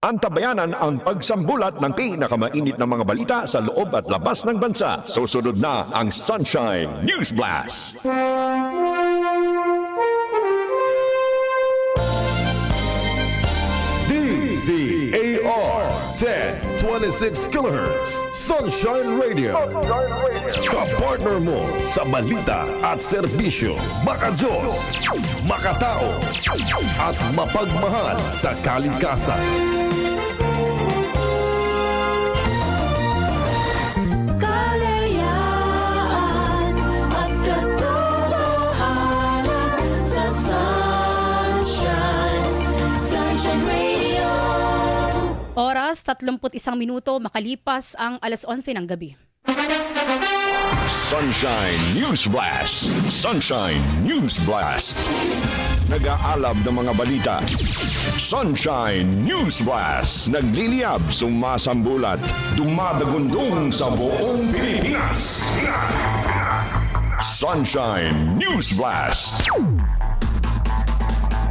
Antabayanan ang pagsambulat ng pinakamainit na mga balita sa loob at labas ng bansa. Susunod na ang Sunshine News Blast. DZAR 1026 kilohertz. Sunshine Radio. Kapartner mo sa balita at serbisyo. Makajos, makatao at mapagmahal sa kalikasan Oras, 31 minuto, makalipas ang alas 11 ng gabi. Sunshine News Blast. Sunshine News Blast. Nag-aalab ng mga balita. Sunshine News Blast. Nagliliyab, sumasambulat, dumadagundong sa buong Pilipinas. Sunshine News Blast.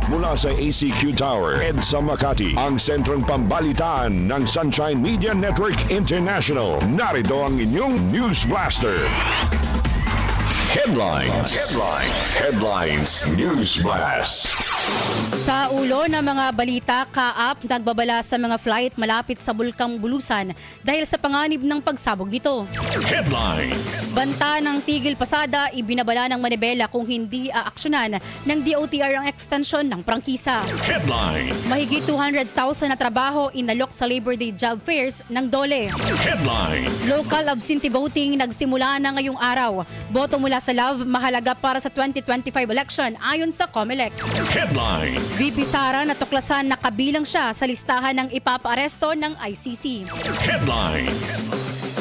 Mula sa ACQ Tower, EDSA Makati, ang sentrong pambalitaan ng Sunshine Media Network International. Narito ang inyong News Blaster. Headlines. Headlines. Headlines News Blast. Sa ulo ng mga balita, kaap nagbabala sa mga flight malapit sa Bulkang Bulusan dahil sa panganib ng pagsabog nito. Headline. Banta ng tigil pasada, ibinabala ng Manibela kung hindi aaksyonan ng DOTR ang ekstensyon ng prangkisa. Headline. Mahigit 200,000 na trabaho inalok sa Labor Day job fairs ng DOLE. Headline. Local absentee voting nagsimula na ngayong araw. Boto mula sa LOVE mahalaga para sa 2025 election ayon sa COMELEC. Headline. VP Sara natuklasan na kabilang siya sa listahan ng ipapaaresto ng ICC. Headline.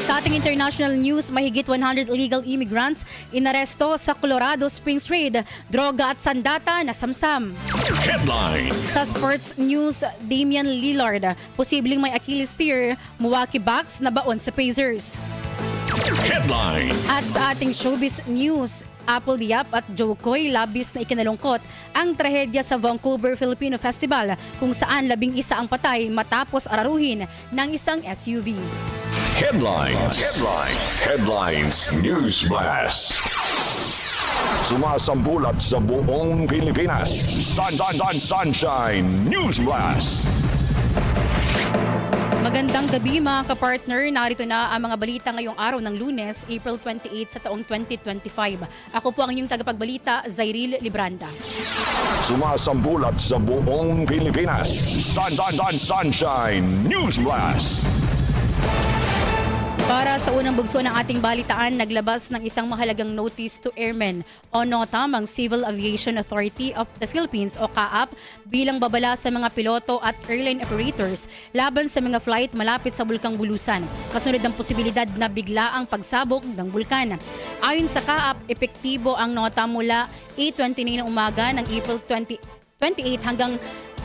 Sa ating international news, mahigit 100 illegal immigrants inaresto sa Colorado Springs raid, droga at sandata na samsam. Headline. Sa sports news, Damian Lillard, posibleng may Achilles tear, Milwaukee Bucks na baon sa Pacers. Headline. At sa ating showbiz news, Apple Diap at Joe Coy labis na ikinalungkot ang trahedya sa Vancouver Filipino Festival kung saan labing isa ang patay matapos araruhin ng isang SUV. Headlines. Headline. Headlines News Blast. Sumasambulat sa buong Pilipinas. Sun, sun, sun, Sunshine News Blast. Magandang gabi mga kapartner. Narito na ang mga balita ngayong araw ng lunes, April 28 sa taong 2025. Ako po ang inyong tagapagbalita, Zairil Libranda. Sumasambulat sa buong Pilipinas. Sun, sun, sun, Sunshine News Blast. Para sa unang bugso ng ating balitaan, naglabas ng isang mahalagang notice to airmen o NOTAM ang Civil Aviation Authority of the Philippines o CAAP bilang babala sa mga piloto at airline operators laban sa mga flight malapit sa Bulkang Bulusan kasunod ng posibilidad na bigla ang pagsabog ng bulkan. Ayon sa CAAP, epektibo ang NOTAM mula 8.29 ng umaga ng April 20, 28 hanggang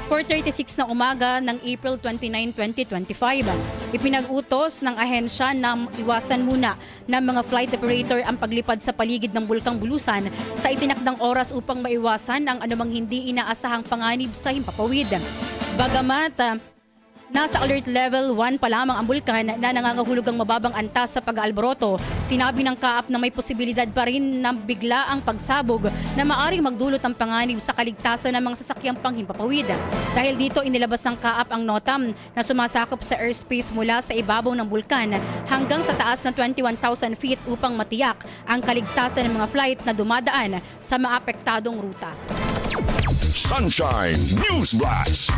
4.36 na umaga ng April 29, 2025. Ipinag-utos ng ahensya na iwasan muna ng mga flight operator ang paglipad sa paligid ng Bulkang Bulusan sa itinakdang oras upang maiwasan ang anumang hindi inaasahang panganib sa himpapawid. Bagamat ah, Nasa alert level 1 pa lamang ang bulkan na nangangahulugang mababang antas sa pag-aalboroto. Sinabi ng kaap na may posibilidad pa rin na bigla ang pagsabog na maaring magdulot ng panganib sa kaligtasan ng mga sasakyang panghimpapawid. Dahil dito inilabas ng kaap ang notam na sumasakop sa airspace mula sa ibabaw ng bulkan hanggang sa taas na 21,000 feet upang matiyak ang kaligtasan ng mga flight na dumadaan sa maapektadong ruta. Sunshine News Blast.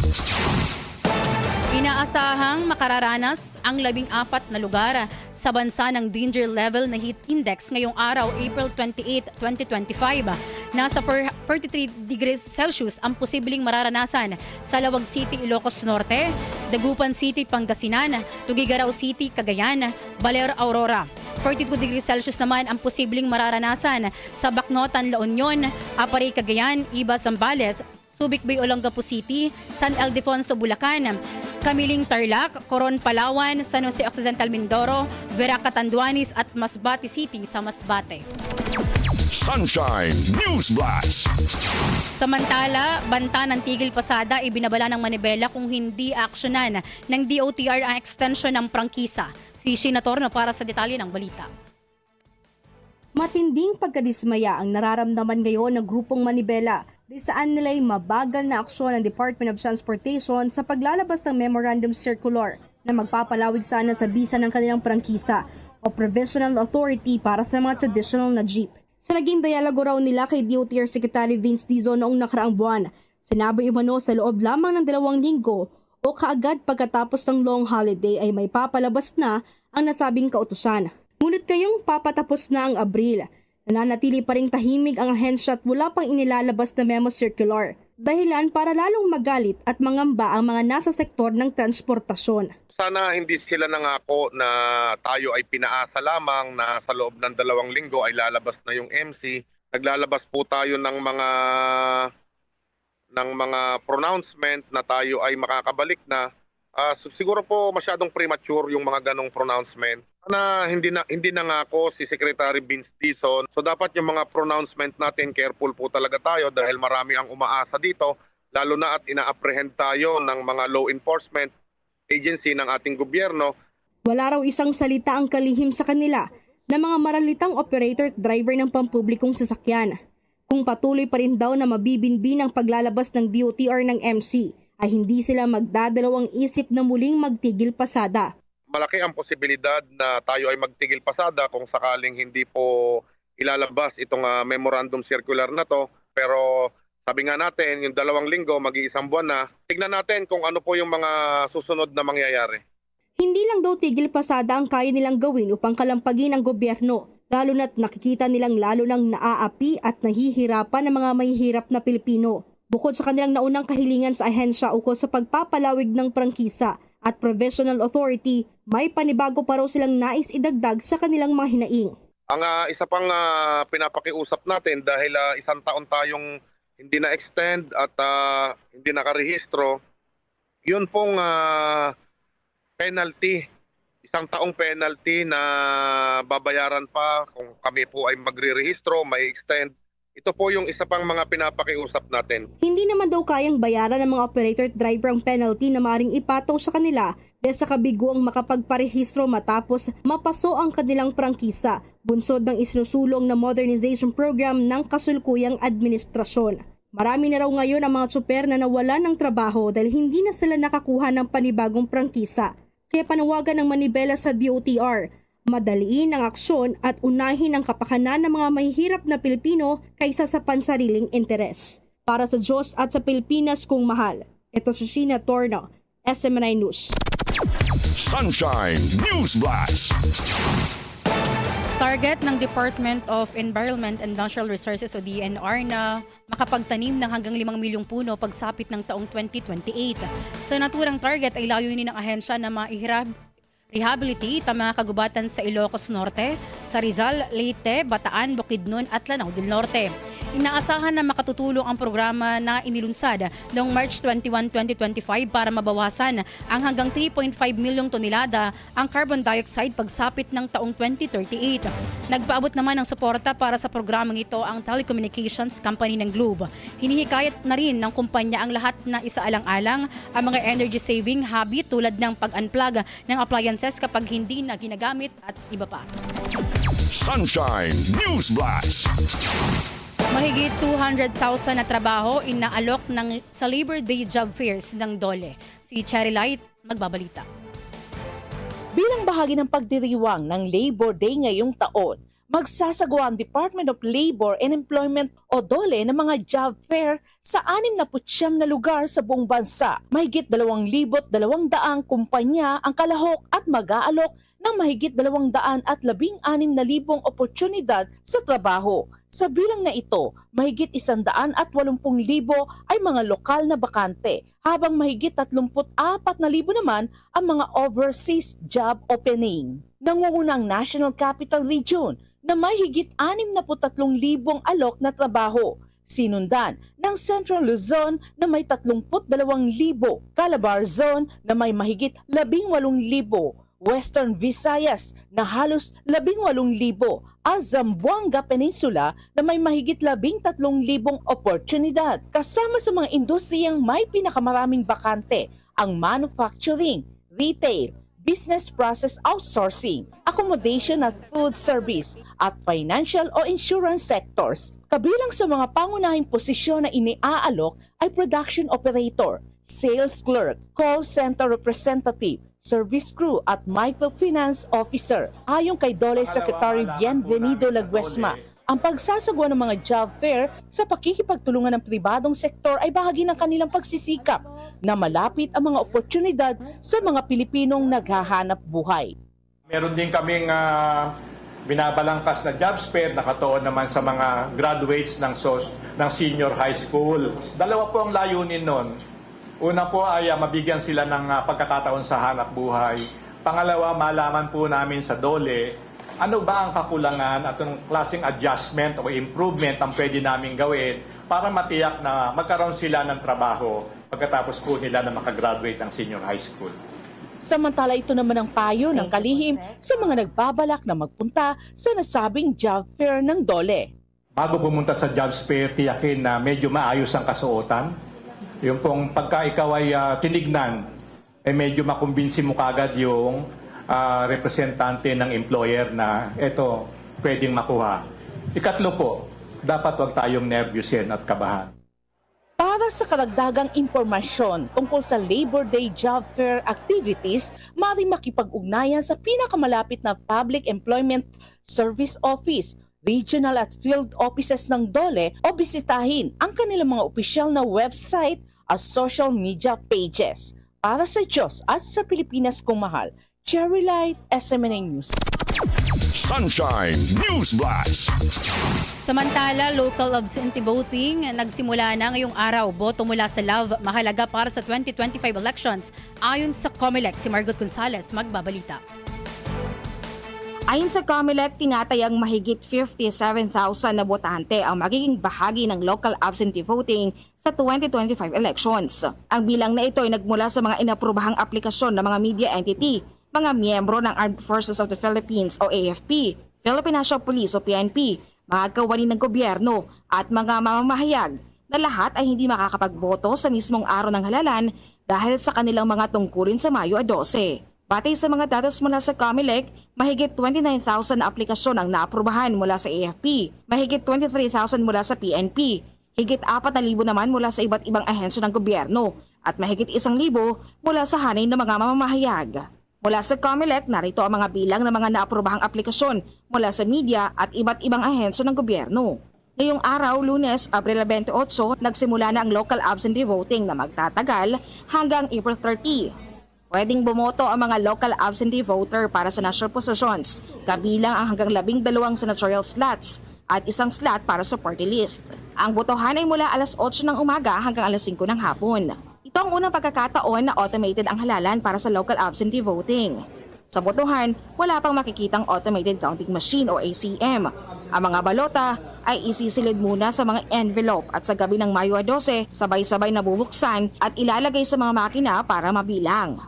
Inaasahang makararanas ang labing apat na lugar sa bansa ng danger level na heat index ngayong araw, April 28, 2025. Nasa 43 degrees Celsius ang posibleng mararanasan sa Lawag City, Ilocos Norte, Dagupan City, Pangasinan, Tugigaraw City, Cagayan, Baler, Aurora. 42 degrees Celsius naman ang posibleng mararanasan sa Bacnotan, La Union, Aparay, Cagayan, Iba, Zambales, Subic Bay, Olongapo City, San Ildefonso, Bulacan, Kamiling Tarlac, Coron, Palawan, San Jose Occidental, Mindoro, Vera, Catanduanes at Masbate City sa Masbate. Sunshine News Blast. Samantala, banta ng Tigil Pasada ibinabala ng Manibela kung hindi aksyonan ng DOTR ang extension ng prangkisa. Si Sheena Torno para sa detalye ng balita. Matinding pagkadismaya ang nararamdaman ngayon ng grupong Manibela di saan nila'y mabagal na aksyon ng Department of Transportation sa paglalabas ng Memorandum Circular na magpapalawig sana sa bisa ng kanilang prangkisa o Provisional Authority para sa mga traditional na jeep. Sa naging dialogo raw nila kay DOTR Secretary Vince Dizon noong nakaraang buwan, sinabi umano sa loob lamang ng dalawang linggo o kaagad pagkatapos ng long holiday ay may papalabas na ang nasabing kautusan. Ngunit kayong papatapos na ang Abril, nananatili pa ring tahimik ang ahensya at wala pang inilalabas na memo circular. Dahilan para lalong magalit at mangamba ang mga nasa sektor ng transportasyon. sana hindi sila nangako na tayo ay pinaasa lamang na sa loob ng dalawang linggo ay lalabas na yung MC. Naglalabas po tayo ng mga ng mga pronouncement na tayo ay makakabalik na. So siguro po masyadong premature yung mga ganong pronouncement. Na hindi na hindi nangako si Secretary Vince Dizon. So dapat yung mga pronouncement natin careful po talaga tayo dahil marami ang umaasa dito lalo na at ina-apprehend tayo ng mga law enforcement agency ng ating gobyerno Wala raw isang salita ang kalihim sa kanila na mga maralitang operator at driver ng pampublikong sasakyan. Kung patuloy pa rin daw na mabibinbin ang paglalabas ng DOTR ng MC, ay hindi sila magdadalawang isip na muling magtigil pasada. Malaki ang posibilidad na tayo ay magtigil pasada kung sakaling hindi po ilalabas itong ah, memorandum circular na to. Pero sabi nga natin, yung dalawang linggo, mag-iisang buwan na, tignan natin kung ano po yung mga susunod na mangyayari. Hindi lang daw tigil pasada ang kaya nilang gawin upang kalampagin ang gobyerno, lalo na't nakikita nilang lalo nang naaapi at nahihirapan ng mga mahihirap na Pilipino. Bukod sa kanilang naunang kahilingan sa ahensya ukol sa pagpapalawig ng prangkisa at provisional authority, may panibago pa raw silang nais idagdag sa kanilang mga hinaing. Ang ah, isa pang ah, pinapakiusap natin dahil ah, isang taon tayong hindi na-extend at ah, hindi nakarehistro, yun pong ah, penalty, isang taong penalty na babayaran pa kung kami po ay magre-rehistro, may extend. Ito po yung isa pang mga pinapakiusap natin. Hindi naman daw kayang bayaran ng mga operator at driver ang penalty na maring ipataw sa kanila dahil sa kabiguang makapagparehistro matapos mapaso ang kanilang prangkisa, bunsod ng isinusulong na modernization program ng kasulkuyang administrasyon. Marami na raw ngayon ang mga tsuper na nawala ng trabaho dahil hindi na sila nakakuha ng panibagong prangkisa. Kaya panawagan ng Manibela sa DOTR, madaliin ang aksyon at unahin ang kapakanan ng mga mahihirap na Pilipino kaysa sa pansariling interes. Para sa Diyos at sa Pilipinas kung mahal, ito si Sheena Torno, SMNI News. Sunshine News Blast. Target ng Department of Environment and Natural Resources o DNR na makapagtanim ng hanggang 5 milyong puno pagsapit ng taong 2028. Sa naturang target ay layunin ng ahensya na maihirab rehabilitate ang mga kagubatan sa Ilocos Norte, sa Rizal, Leyte, Bataan, Bukidnon at Lanao del Norte. Inaasahan na makatutulong ang programa na inilunsad noong March 21, 2025 para mabawasan ang hanggang 3.5 milyong tonelada ang carbon dioxide pagsapit ng taong 2038. Nagpaabot naman ng suporta para sa programang ito ang telecommunications company ng Globe. Hinihikayat na rin ng kumpanya ang lahat na isaalang-alang ang mga energy saving habit tulad ng pag-unplug ng appliances kapag hindi na ginagamit at iba pa. Sunshine News Blast. Mahigit 200,000 na trabaho inaalok ng sa Labor Day job fairs ng DOLE. Si Cherry Light magbabalita. Bilang bahagi ng pagdiriwang ng Labor Day ngayong taon, magsasagawa ang Department of Labor and Employment o DOLE ng mga job fair sa 69 na lugar sa buong bansa. Mahigit 2,200 kumpanya ang kalahok at mag-aalok ng mahigit 216,000 oportunidad sa trabaho. Sa bilang na ito, mahigit 180,000 ay mga lokal na bakante, habang mahigit 34,000 naman ang mga overseas job opening. Nangunguna ang National Capital Region na may higit 63,000 alok na trabaho. Sinundan ng Central Luzon na may 32,000, Calabar Zone na may mahigit 18,000, Western Visayas na halos 18,000 at Zamboanga Peninsula na may mahigit 13,000 oportunidad. Kasama sa mga industriyang may pinakamaraming bakante ang manufacturing, retail, business process outsourcing, accommodation at food service, at financial o insurance sectors. Kabilang sa mga pangunahing posisyon na iniaalok ay production operator, sales clerk, call center representative, service crew at microfinance officer. Ayon kay Dole Secretary Bienvenido Laguesma, ang pagsasagwa ng mga job fair sa pakikipagtulungan ng pribadong sektor ay bahagi ng kanilang pagsisikap na malapit ang mga oportunidad sa mga Pilipinong naghahanap buhay. Meron din kaming ah, binabalangkas na job fair nakatuon naman sa mga graduates ng SOS ng senior high school. Dalawa po ang layunin nun. Una po ay ah, mabigyan sila ng ah, pagkakataon sa hanap buhay. Pangalawa, malaman po namin sa DOLE ano ba ang kakulangan at anong klaseng adjustment o improvement ang pwede namin gawin para matiyak na magkaroon sila ng trabaho pagkatapos po nila na makagraduate ng senior high school. Samantala ito naman ang payo ng kalihim sa mga nagbabalak na magpunta sa nasabing job fair ng Dole. Bago pumunta sa job fair, tiyakin na medyo maayos ang kasuotan. Yung pong pagka ikaw ay ah, tinignan, eh medyo makumbinsi mo kagad yung ah, representante ng employer na eto, pwedeng makuha. Ikatlo po, dapat wag tayong nervyusin at kabahan. Para sa karagdagang impormasyon tungkol sa Labor Day Job Fair activities, mari makipag-ugnayan sa pinakamalapit na Public Employment Service Office, regional at field offices ng DOLE o bisitahin ang kanilang mga opisyal na website at social media pages. Para sa Diyos at sa Pilipinas kung mahal, Cherry Light, SMNA News. Sunshine News Blast. Samantala, local absentee voting nagsimula na ngayong araw. Boto mula sa LOVE mahalaga para sa 2025 elections. Ayon sa COMELEC, si Margot Gonzales magbabalita. Ayon sa COMELEC, tinatayang mahigit 57,000 na botante ang magiging bahagi ng local absentee voting sa 2025 elections. Ang bilang na ito ay nagmula sa mga inaprobahang aplikasyon ng mga media entity, mga miyembro ng Armed Forces of the Philippines o AFP, Philippine National Police o PNP, mga kawani ng gobyerno at mga mamamahayag na lahat ay hindi makakapagboto sa mismong araw ng halalan dahil sa kanilang mga tungkulin sa Mayo 12. Batay sa mga datos mula sa COMELEC, mahigit 29,000 na aplikasyon ang naaprubahan mula sa AFP, mahigit 23,000 mula sa PNP, higit 4,000 naman mula sa iba't ibang ahensya ng gobyerno, at mahigit 1,000 mula sa hanay ng mga mamamahayag. Mula sa COMELEC, narito ang mga bilang ng mga naaprobahang aplikasyon mula sa media at iba't ibang ahensya ng gobyerno. Ngayong araw, lunes, Abril 28, nagsimula na ang local absentee voting na magtatagal hanggang April 30. Pwedeng bumoto ang mga local absentee voter para sa national positions, kabilang ang hanggang labing dalawang senatorial slots at isang slot para sa party list. Ang botohan ay mula alas 8 ng umaga hanggang alas 5 ng hapon. Ito ang unang pagkakataon na automated ang halalan para sa local absentee voting. Sa botohan, wala pang makikitang automated counting machine o ACM. Ang mga balota ay isisilid muna sa mga envelope at sa gabi ng Mayo 12, sabay-sabay na bubuksan at ilalagay sa mga makina para mabilang.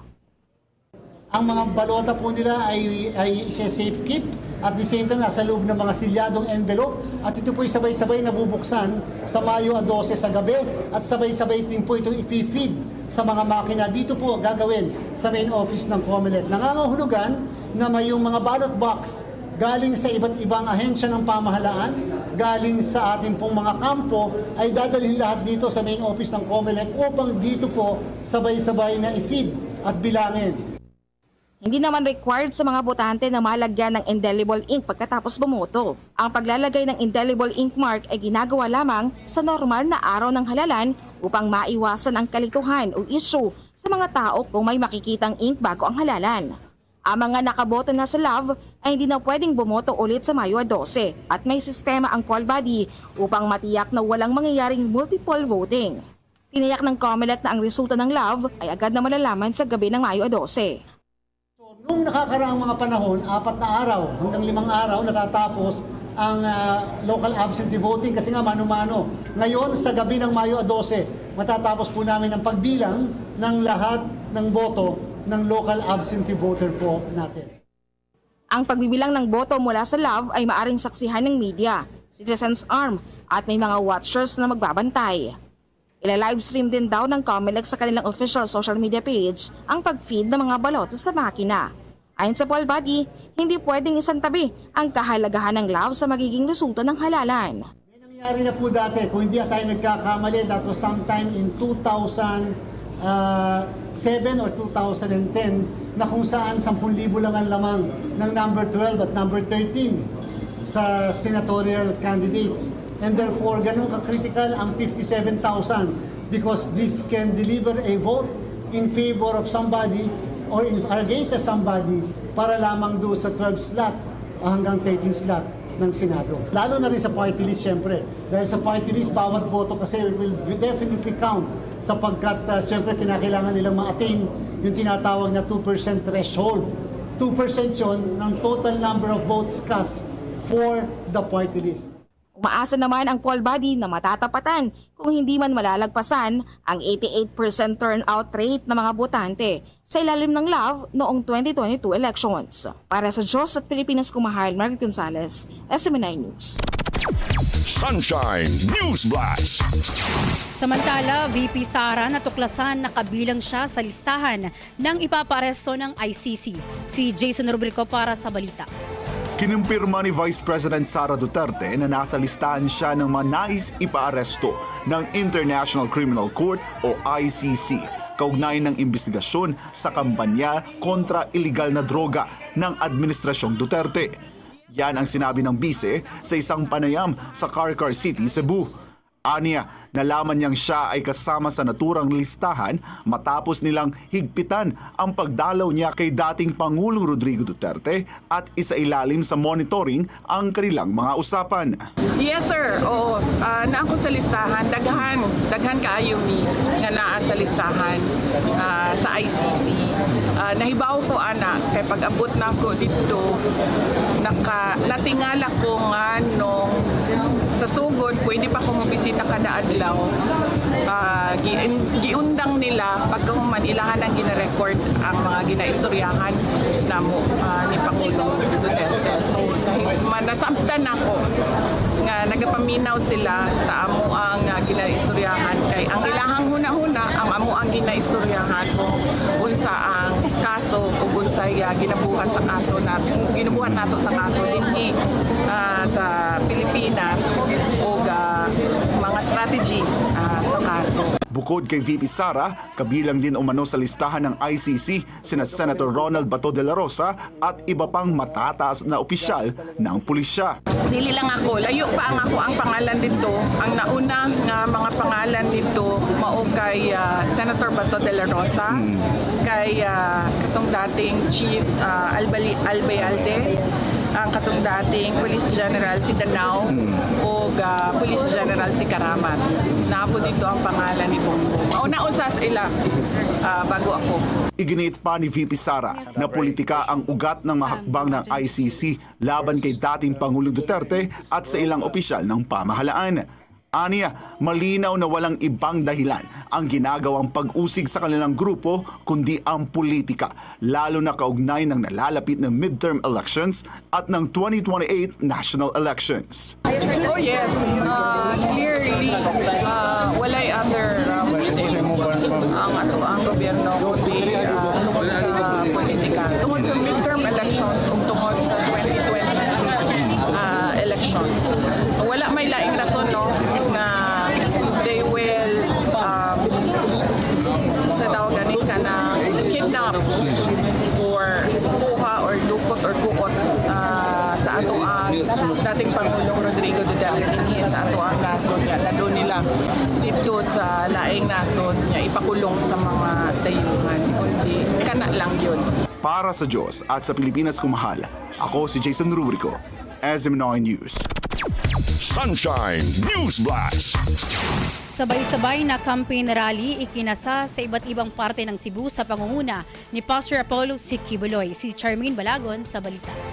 ang mga balota po nila ay, ay safe keep at the same time nasa loob ng mga silyadong envelope at ito po ay sabay-sabay nabubuksan sa Mayo 12 sa gabi at sabay-sabay din po itong ipi-feed sa mga makina. Dito po gagawin sa main office ng COMELEC. Nangangahulugan na may yung mga ballot box galing sa iba't ibang ahensya ng pamahalaan, galing sa ating pong mga kampo, ay dadalhin lahat dito sa main office ng COMELEC upang dito po sabay-sabay na i-feed at bilangin. Hindi naman required sa mga botante na malagyan ng indelible ink pagkatapos bumoto. Ang paglalagay ng indelible ink mark ay ginagawa lamang sa normal na araw ng halalan upang maiwasan ang kalituhan o issue sa mga tao kung may makikitang ink bago ang halalan. Ang mga nakaboto na sa LOVE ay hindi na pwedeng bumoto ulit sa Mayo 12 at may sistema ang poll body upang matiyak na walang mangyayaring multiple voting. Tiniyak ng COMELEC na ang resulta ng LOVE ay agad na malalaman sa gabi ng Mayo 12. Noong nakakaraang mga panahon, apat na araw hanggang limang araw natatapos ang ah, local absentee voting kasi nga mano-mano. Ngayon, sa gabi ng Mayo 12, matatapos po namin ang pagbilang ng lahat ng boto ng local absentee voter po natin. Ang pagbibilang ng boto mula sa LOVE ay maaring saksihan ng media, Citizens Arm at may mga watchers na magbabantay. Ila-livestream din daw ng COMELEC sa kanilang official social media page ang pag-feed ng mga baloto sa makina. Ayon sa poll body, hindi pwedeng isang tabi ang kahalagahan ng LOVE sa magiging resulta ng halalan. May nangyari na po dati, kung hindi tayo nagkakamali, that was sometime in 2007 or 2010 na kung saan 10,000 lang ang lamang ng number 12 at number 13 sa senatorial candidates. And therefore, ganun ka-critical ang 57,000 because this can deliver a vote in favor of somebody or in against somebody para lamang do sa 12 slot hanggang 13 slot ng Senado. Lalo na rin sa party list, syempre. Dahil sa party list, bawat boto kasi will definitely count sapagkat uh, syempre kinakailangan nilang ma-attain yung tinatawag na 2% threshold. 2% yon ng total number of votes cast for the party list. Umaasa naman ang poll body na matatapatan kung hindi man malalagpasan ang 88% turnout rate ng mga botante sa ilalim ng LOVE noong 2022 elections. Para sa Diyos at Pilipinas kumahal, Margaret Gonzalez, SMNI News. Sunshine News Blast. Samantala, VP Sara natuklasan na kabilang siya sa listahan ng ipapaaresto ng ICC. Si Jason Rubrico para sa balita. Kinumpirma ni Vice President Sara Duterte na nasa listahan siya ng mga nais ipaaresto ng International Criminal Court o ICC kaugnay ng investigasyon sa kampanya kontra iligal na droga ng Administrasyong Duterte. Yan ang sinabi ng bise sa isang panayam sa Carcar City, Cebu. Aniya, nalaman niyang siya ay kasama sa naturang listahan matapos nilang higpitan ang pagdalaw niya kay dating Pangulong Rodrigo Duterte at isa ilalim sa monitoring ang kanilang mga usapan. Yes sir, oo. Ah, naa ko sa listahan, daghan, daghan kaayo mi nga naa sa listahan ah, sa ICC. Ah, nahibaw ko ana kay pag-abot na ko dito naka natingala ko nga nung sa sugod pwede pa ko mabisita kada adlaw. Ah, gi, giundang nila pagkahuman ilahan ang gina-record ang mga ginaistoryahan namo ah, ni Pangulong Duterte. So nasabtan ako nga nagapaminaw sila sa amo ang uh, ginaistoryahan kay ang ilahang huna-huna ang amo ang ginaistoryahan kung unsa ang kaso ug unsay uh, ginabuhat sa kaso na ginabuhat nato sa kaso dinhi ah, sa Pilipinas strategy ah, sa kaso Bukod kay VP Sara, kabilang din umano sa listahan ng ICC sina Senator Ronald Bato de la Rosa at iba pang matataas na opisyal ng pulisya. Dili lang ako, layo pa ang ako ang pangalan dito. Ang nauna nga mga pangalan dito mao kay ah, Senator Bato de la Rosa, kay ah, katong dating Chief uh, Albali Albayalde, ang katong dating Police General si Danao o ah, Police General si Karamat. Napo dito ang pangalan ni Bongbong. Mauna usas ila ah, bago ako. Iginit pa ni VP Sara na politika ang ugat ng mahakbang ng ICC laban kay dating Pangulong Duterte at sa ilang opisyal ng pamahalaan. Aniya, malinaw na walang ibang dahilan ang ginagawang pag-usig sa kanilang grupo kundi ang politika, lalo na kaugnay ng nalalapit na midterm elections at ng 2028 national elections. Oh yes, uh, clearly, uh, walay other uh, ang ato ang gobyerno kundi uh, tungod sa politika. Tungod sa midterm elections ug tungod sa 2020 uh, elections. Wala may laing rason no nga they will um, sa tawagan ni ka na kidnap or kuha or dukot or kuot ah, sa ato ang dating Pangulong Rodrigo Duterte dinhi sa ato ang nason niya lalo nila dito sa laing nason niya ipakulong sa mga dayuhan kundi kana lang yun Para sa Diyos at sa Pilipinas kumahal, ako si Jason Rubrico, SM9 News. Sunshine News Blast. Sabay-sabay na campaign rally ikinasa sa iba't ibang parte ng Cebu sa pangunguna ni Pastor Apollo Sikibuloy. Si Charmaine Balagon sa balita.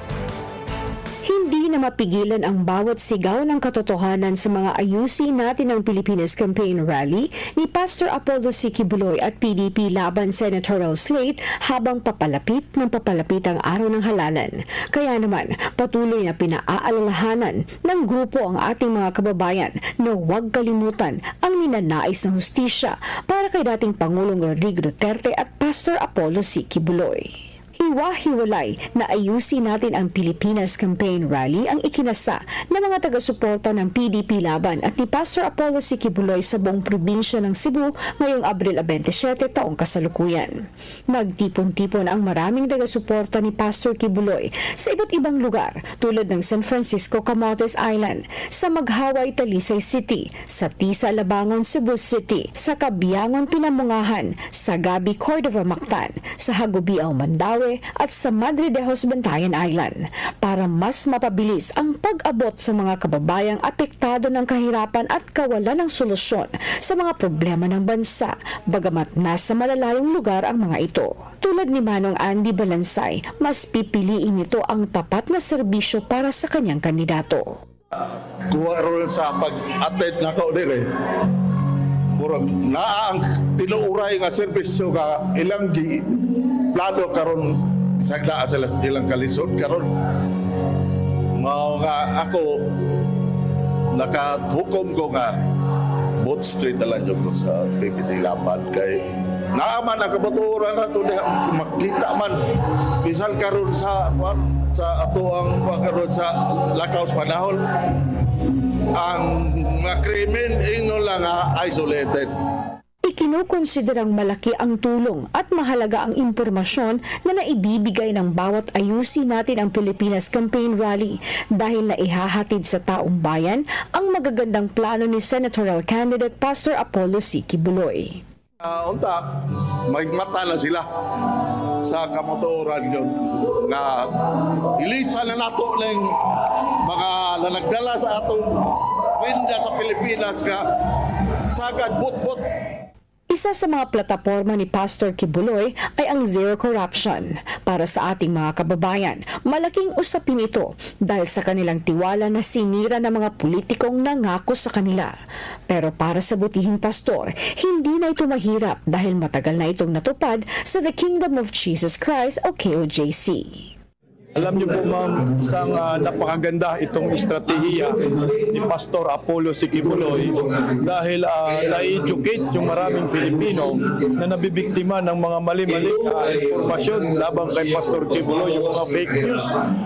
Na mapigilan ang bawat sigaw ng katotohanan sa mga ayusin natin ng Pilipinas Campaign Rally ni Pastor Apollo Sikibuloy at PDP laban senatorial slate habang papalapit ng papalapit ang araw ng halalan. Kaya naman, patuloy na pinaaalalahanan ng grupo ang ating mga kababayan na huwag kalimutan ang ninanais na hustisya para kay dating Pangulong Rodrigo Duterte at Pastor Apollo Sikibuloy. Hiwa-hiwalay na ayusin natin ang Pilipinas Campaign Rally ang ikinasa ng mga taga-suporta ng PDP Laban at ni Pastor Apollo Sikibuloy sa buong probinsya ng Cebu ngayong Abril 27 taong kasalukuyan. Nagtipon-tipon ang maraming taga-suporta ni Pastor Kibuloy sa iba't ibang lugar tulad ng San Francisco Camotes Island, sa Maghaway Talisay City, sa Tisa Labangon Cebu City, sa Kabiangon Pinamungahan, sa Gabi Cordova Mactan, sa Hagubiao At sa Madre de Bantayan Island para mas mapabilis ang pag-abot sa mga kababayang apektado ng kahirapan at kawalan ng solusyon sa mga problema ng bansa bagamat nasa malalayong lugar ang mga ito. Tulad ni Manong Andy Balansay, mas pipiliin nito ang tapat na serbisyo para sa kanyang kandidato. kuha ron sa pag-attend nga ko dire. Murag naa ang tinuuray nga serbisyo ka ilang gi plano karon bisag naa sila ilang kalisod karon. Mao nga ako nakahukom ko nga both street na lang ko sa PPT Laban. Kay naaman ang kabaturan na ito makita man. Bisan karon sa sa ato ang karon sa lakaw sa panahon ang mga krimen ino lang nga isolated Ikinukonsiderang malaki ang tulong at mahalaga ang impormasyon na naibibigay ng bawat ayusin natin ang Pilipinas Campaign Rally dahil na ihahatid sa taong bayan ang magagandang plano ni Senatorial Candidate Pastor Apollo Siki Buloy. Ah, unta magmata na sila sa kamotoran yun nga ilisa na nato ng mga nanagdala sa atong winda sa Pilipinas nga sagad bot-bot Isa sa mga plataforma ni Pastor Kibuloy ay ang Zero Corruption. Para sa ating mga kababayan, malaking usapin ito dahil sa kanilang tiwala na sinira ng mga politikong nangako sa kanila. Pero para sa butihing pastor, hindi na ito mahirap dahil matagal na itong natupad sa The Kingdom of Jesus Christ o KOJC. Alam niyo po ma'am, isang ah, napakaganda itong estratehiya ni Pastor Apollo Sikibuloy dahil uh, na-educate yung maraming Filipino na nabibiktima ng mga mali-mali ah, impormasyon labang kay Pastor Kibuloy, yung mga fake news.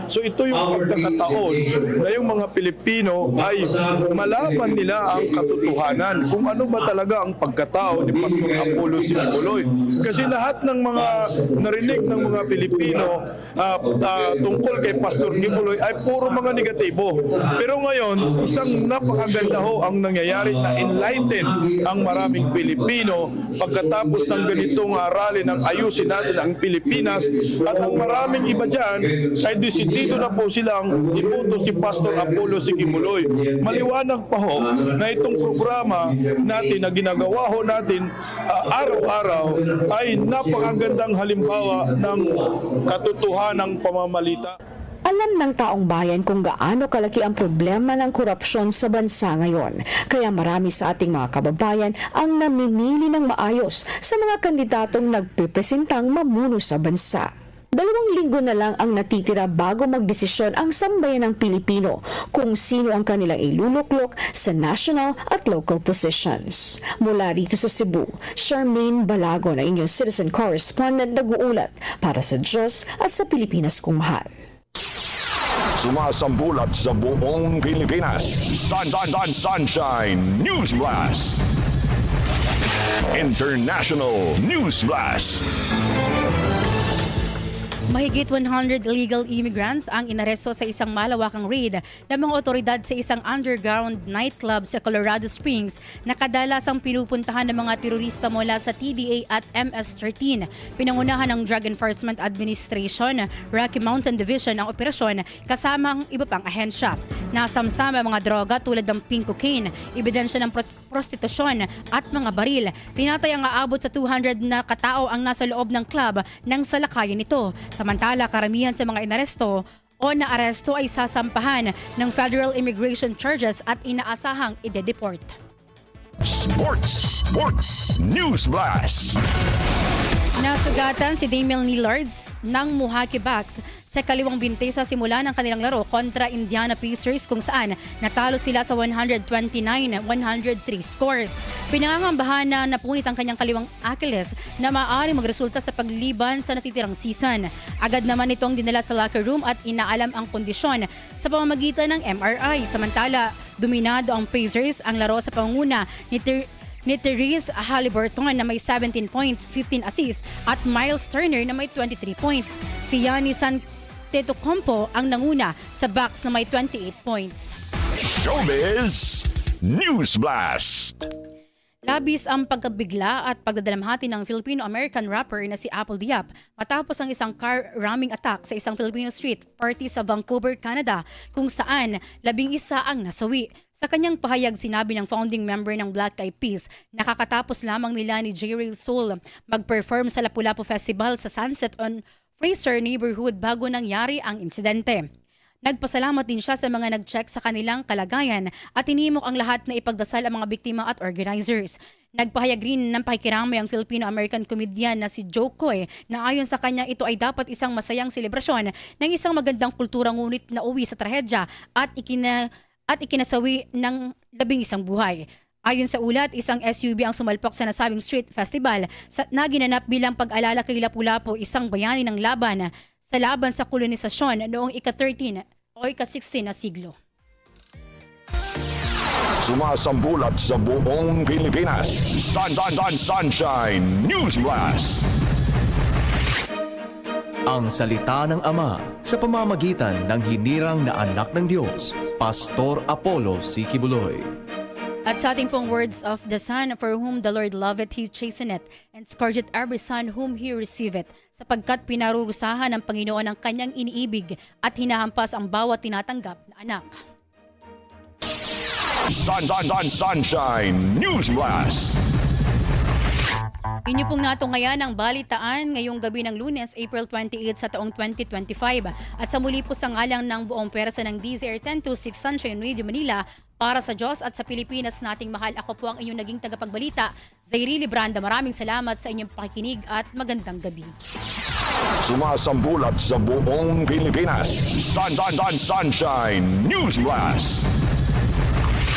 So ito yung pagkakataon na yung mga Pilipino ay malaman nila ang katotohanan kung ano ba talaga ang pagkatao ni Pastor Apollo Sikibuloy. Kasi lahat ng mga narinig ng mga Pilipino ah, ah, tungkol kay Pastor Kibuloy ay puro mga negatibo. Pero ngayon, isang napakaganda ho ang nangyayari na enlighten ang maraming Pilipino pagkatapos ng ganitong uh, rally ng ayusin natin ang Pilipinas at ang maraming iba dyan ay desidido na po silang iboto si Pastor Apollo Sikimuloy. Maliwanag pa ho na itong programa natin na ginagawa ho natin ah, araw-araw ay napakagandang halimbawa ng katotohanang pamamalita. Alam ng taong bayan kung gaano kalaki ang problema ng korupsyon sa bansa ngayon. Kaya marami sa ating mga kababayan ang namimili ng maayos sa mga kandidatong nagpipresentang mamuno sa bansa. Dalawang linggo na lang ang natitira bago magdesisyon ang sambayan ng Pilipino kung sino ang kanilang iluluklok sa national at local positions. Mula rito sa Cebu, Charmaine Balago na inyong citizen correspondent nag-uulat para sa Diyos at sa Pilipinas kung mahal. Sumasambulat sa buong Pilipinas. Sun, sun, sun, Sunshine News Blast. International News Blast. Mahigit 100 illegal immigrants ang inaresto sa isang malawakang raid ng mga otoridad sa isang underground nightclub sa Colorado Springs na kadalasang pinupuntahan ng mga terorista mula sa TDA at MS-13. Pinangunahan ng Drug Enforcement Administration, Rocky Mountain Division ang operasyon kasama ang iba pang ahensya. Nasamsama mga droga tulad ng pink cocaine, ebidensya ng pros- prostitusyon at mga baril. Tinatayang aabot sa 200 na katao ang nasa loob ng club ng salakayan nito. Samantala, karamihan sa mga inaresto o naaresto ay sasampahan ng federal immigration charges at inaasahang ide-deport. Sports. Sports. News Blast. Nasugatan si Damian Lillards ng Milwaukee Bucks sa kaliwang binte sa simula ng kanilang laro kontra Indiana Pacers kung saan natalo sila sa 129-103 scores. Pinangangambahan na napunit ang kanyang kaliwang Achilles na maaari magresulta sa pagliban sa natitirang season. Agad naman itong dinala sa locker room at inaalam ang kondisyon sa pamamagitan ng MRI. Samantala, dominado ang Pacers ang laro sa panguna ni ni Therese Halliburton na may 17 points, 15 assists at Miles Turner na may 23 points. Si Giannis Antetokounmpo ang nanguna sa Bucks na may 28 points. Showbiz. News Blast. Labis ang pagkabigla at pagdadalamhati ng Filipino-American rapper na si Apple Diap matapos ang isang car ramming attack sa isang Filipino street party sa Vancouver, Canada kung saan labing isa ang nasawi. Sa kanyang pahayag sinabi ng founding member ng Black Eyed Peas, nakakatapos lamang nila ni J-Real Soul mag-perform sa Lapu-Lapu Festival sa Sunset on Fraser neighborhood bago nangyari ang insidente. Nagpasalamat din siya sa mga nag-check sa kanilang kalagayan at tinimok ang lahat na ipagdasal ang mga biktima at organizers. Nagpahayag rin ng pakikiramay ang Filipino-American comedian na si Joe Coy na ayon sa kanya ito ay dapat isang masayang selebrasyon ng isang magandang kultura ngunit nauwi sa trahedya at, ikina, at ikinasawi ng labing isang buhay. Ayon sa ulat, isang SUV ang sumalpok sa nasabing street festival sa, na ginanap bilang pag-alala kay Lapu-Lapu, isang bayani ng laban sa laban sa kolonisasyon noong ika-13 o ika-16 na siglo. Sumasambulat sa buong Pilipinas. Sun, sun, sun, sunshine. News Blast. Ang salita ng Ama sa pamamagitan ng hinirang na anak ng Diyos, Pastor Apollo C. At sa ating pong words of the Son, for whom the Lord loveth, He chasteneth, and scourgeth every son whom He receiveth, sapagkat pinarurusahan ng Panginoon ang kanyang iniibig at hinahampas ang bawat tinatanggap na anak. Sun, sun, sun, sunshine. News Blast. Inyo pong natungayan ang balitaan ngayong gabi ng lunes, April 28 sa taong 2025. At sa muli po sa ngalang ng buong persa ng DZR 1026 Sunshine Radio Manila, para sa Diyos at sa Pilipinas nating mahal, ako po ang inyong naging tagapagbalita, Zairi Libranda. Maraming salamat sa inyong pakikinig at magandang gabi. Sumasambulat sa buong Pilipinas. Sun, sun, sun, sunshine. News Blast.